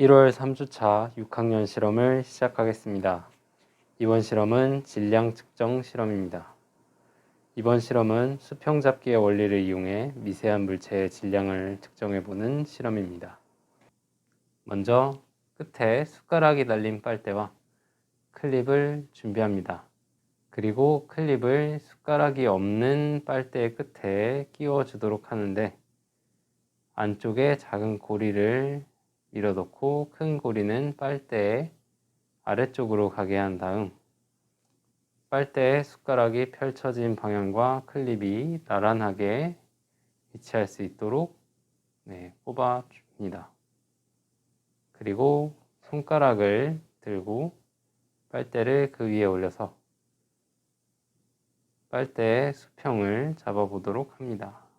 1월 3주차 6학년 실험을 시작하겠습니다. 이번 실험은 질량 측정 실험입니다. 이번 실험은 수평 잡기의 원리를 이용해 미세한 물체의 질량을 측정해 보는 실험입니다. 먼저 끝에 숟가락이 달린 빨대와 클립을 준비합니다. 그리고 클립을 숟가락이 없는 빨대 끝에 끼워 주도록 하는데 안쪽에 작은 고리를 밀어넣고 큰 고리는 빨대 아래쪽으로 가게 한 다음 빨대에 숟가락이 펼쳐진 방향과 클립이 나란하게 위치할 수 있도록 네, 뽑아줍니다. 그리고 손가락을 들고 빨대를 그 위에 올려서 빨대의 수평을 잡아보도록 합니다.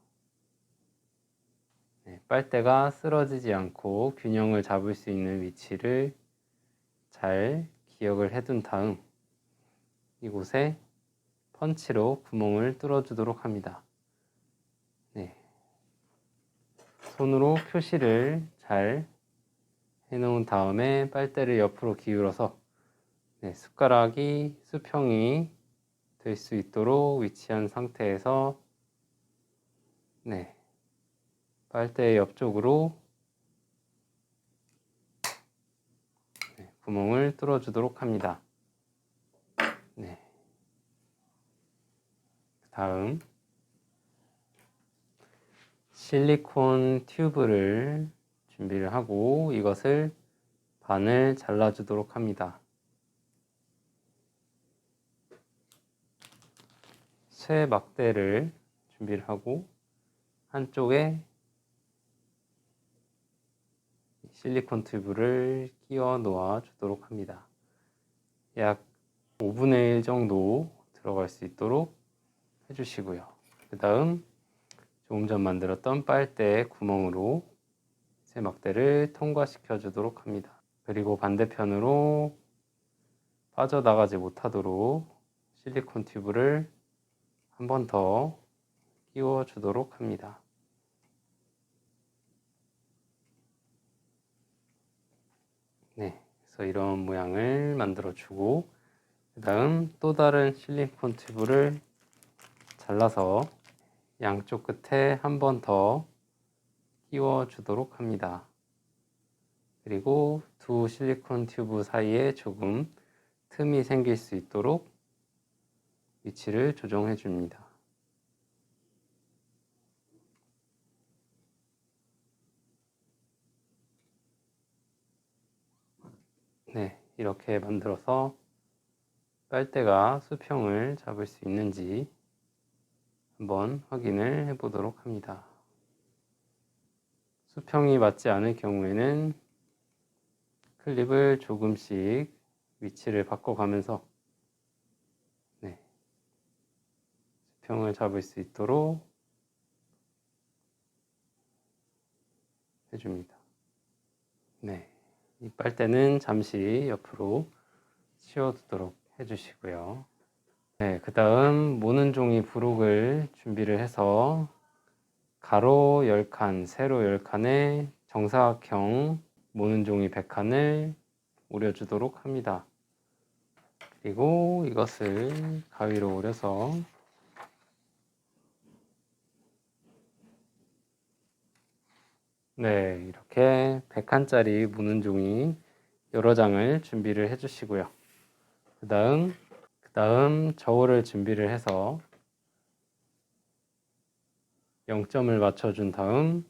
네, 빨대가 쓰러지지 않고 균형을 잡을 수 있는 위치를 잘 기억을 해둔 다음 이곳에 펀치로 구멍을 뚫어주도록 합니다. 네. 손으로 표시를 잘 해놓은 다음에 빨대를 옆으로 기울여서 네, 숟가락이 수평이 될 수 있도록 위치한 상태에서 네, 빨대 옆쪽으로 네, 구멍을 뚫어 주도록 합니다. 네. 다음 실리콘 튜브를 준비를 하고 이것을 반을 잘라 주도록 합니다. 쇠 막대를 준비를 하고 한쪽에 실리콘 튜브를 끼워 놓아 주도록 합니다. 약 5분의 1 정도 들어갈 수 있도록 해주시고요. 그 다음 조금 전 만들었던 빨대 구멍으로 새 막대를 통과시켜 주도록 합니다. 그리고 반대편으로 빠져나가지 못하도록 실리콘 튜브를 한 번 더 끼워 주도록 합니다. 네, 그래서 이런 모양을 만들어 주고 그 다음 또 다른 실리콘 튜브를 잘라서 양쪽 끝에 한 번 더 끼워 주도록 합니다. 그리고 두 실리콘 튜브 사이에 조금 틈이 생길 수 있도록 위치를 조정해 줍니다. 네, 이렇게 만들어서 빨대가 수평을 잡을 수 있는지 한번 확인을 해 보도록 합니다. 수평이 맞지 않을 경우에는 클립을 조금씩 위치를 바꿔가면서 네, 수평을 잡을 수 있도록 해줍니다. 네, 이 빨대는 잠시 옆으로 치워두도록 해주시고요. 네, 그 다음 모는 종이 부록을 준비를 해서 가로 10칸, 세로 10칸에 정사각형 모는 종이 100칸을 오려주도록 합니다. 그리고 이것을 가위로 오려서 네, 이렇게 100칸짜리 무는 종이 여러 장을 준비를 해 주시고요. 그 다음, 그 다음 저울을 준비를 해서 0점을 맞춰준 다음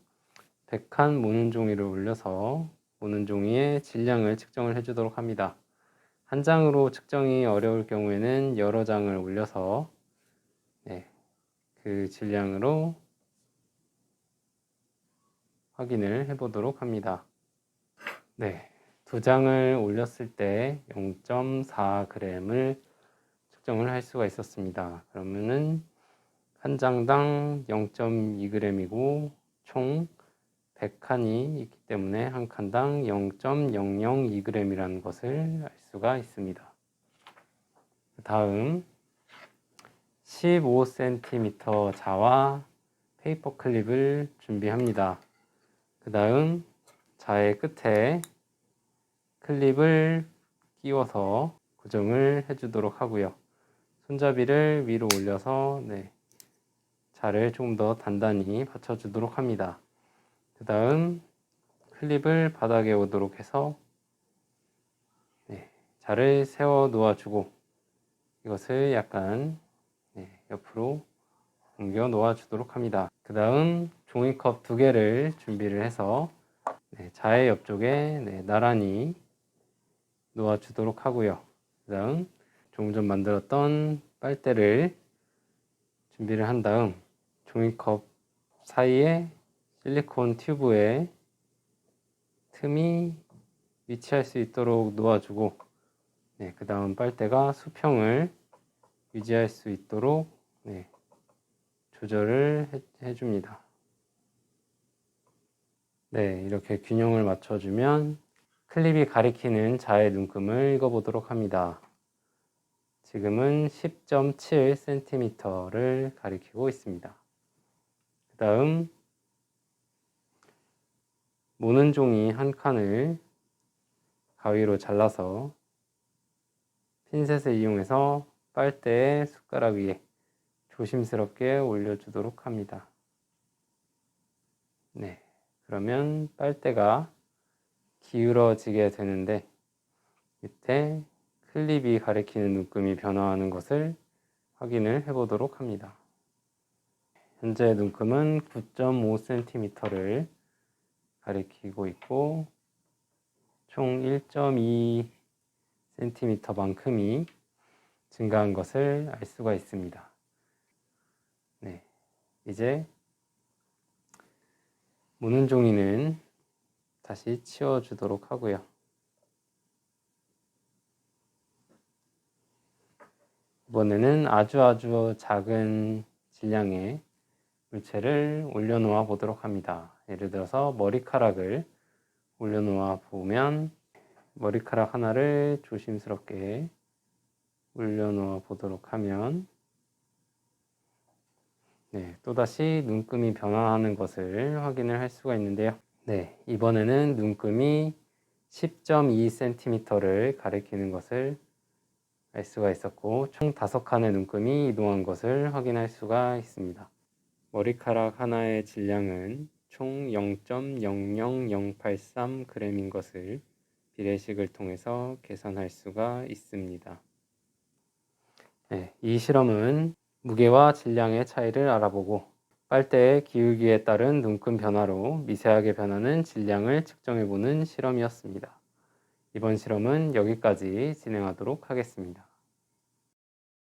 100칸 무는 종이를 올려서 무는 종이의 질량을 측정을 해주도록 합니다. 한 장으로 측정이 어려울 경우에는 여러 장을 올려서 네, 그 질량으로 확인을 해보도록 합니다. 네, 두 장을 올렸을 때 0.4g을 측정을 할 수가 있었습니다. 그러면은 한 장당 0.2g이고 총 100칸이 있기 때문에 한 칸당 0.002g이라는 것을 알 수가 있습니다. 다음 15cm 자와 페이퍼 클립을 준비합니다. 그 다음 자의 끝에 클립을 끼워서 고정을 해주도록 하고요. 손잡이를 위로 올려서 네, 자를 조금 더 단단히 받쳐주도록 합니다. 그 다음 클립을 바닥에 오도록 해서 네, 자를 세워 놓아주고 이것을 약간 네, 옆으로 옮겨 놓아주도록 합니다. 그 다음 종이컵 두 개를 준비를 해서 네, 자의 옆쪽에 네, 나란히 놓아주도록 하고요. 그 다음 조금 전 만들었던 빨대를 준비를 한 다음 종이컵 사이에 실리콘 튜브에 틈이 위치할 수 있도록 놓아주고 네, 그 다음 빨대가 수평을 유지할 수 있도록 네, 조절을 해, 해줍니다. 네, 이렇게 균형을 맞춰주면 클립이 가리키는 자의 눈금을 읽어보도록 합니다. 지금은 10.7cm를 가리키고 있습니다. 그 다음 모는 종이 한 칸을 가위로 잘라서 핀셋을 이용해서 빨대의 숟가락 위에 조심스럽게 올려주도록 합니다. 네, 그러면 빨대가 기울어지게 되는데 밑에 클립이 가리키는 눈금이 변화하는 것을 확인을 해 보도록 합니다. 현재 눈금은 9.5cm를 가리키고 있고 총 1.2cm만큼이 증가한 것을 알 수가 있습니다. 네, 이제 무는 종이는 다시 치워주도록 하고요. 이번에는 아주 아주 작은 질량의 물체를 올려놓아 보도록 합니다. 예를 들어서 머리카락을 올려놓아 보면 머리카락 하나를 조심스럽게 올려놓아 보도록 하면 네, 또다시 눈금이 변화하는 것을 확인을 할 수가 있는데요. 네, 이번에는 눈금이 10.2cm를 가리키는 것을 알 수가 있었고 총 5칸의 눈금이 이동한 것을 확인할 수가 있습니다. 머리카락 하나의 질량은 총 0.00083g인 것을 비례식을 통해서 계산할 수가 있습니다. 네, 이 실험은 무게와 질량의 차이를 알아보고 빨대의 기울기에 따른 눈금 변화로 미세하게 변하는 질량을 측정해보는 실험이었습니다. 이번 실험은 여기까지 진행하도록 하겠습니다.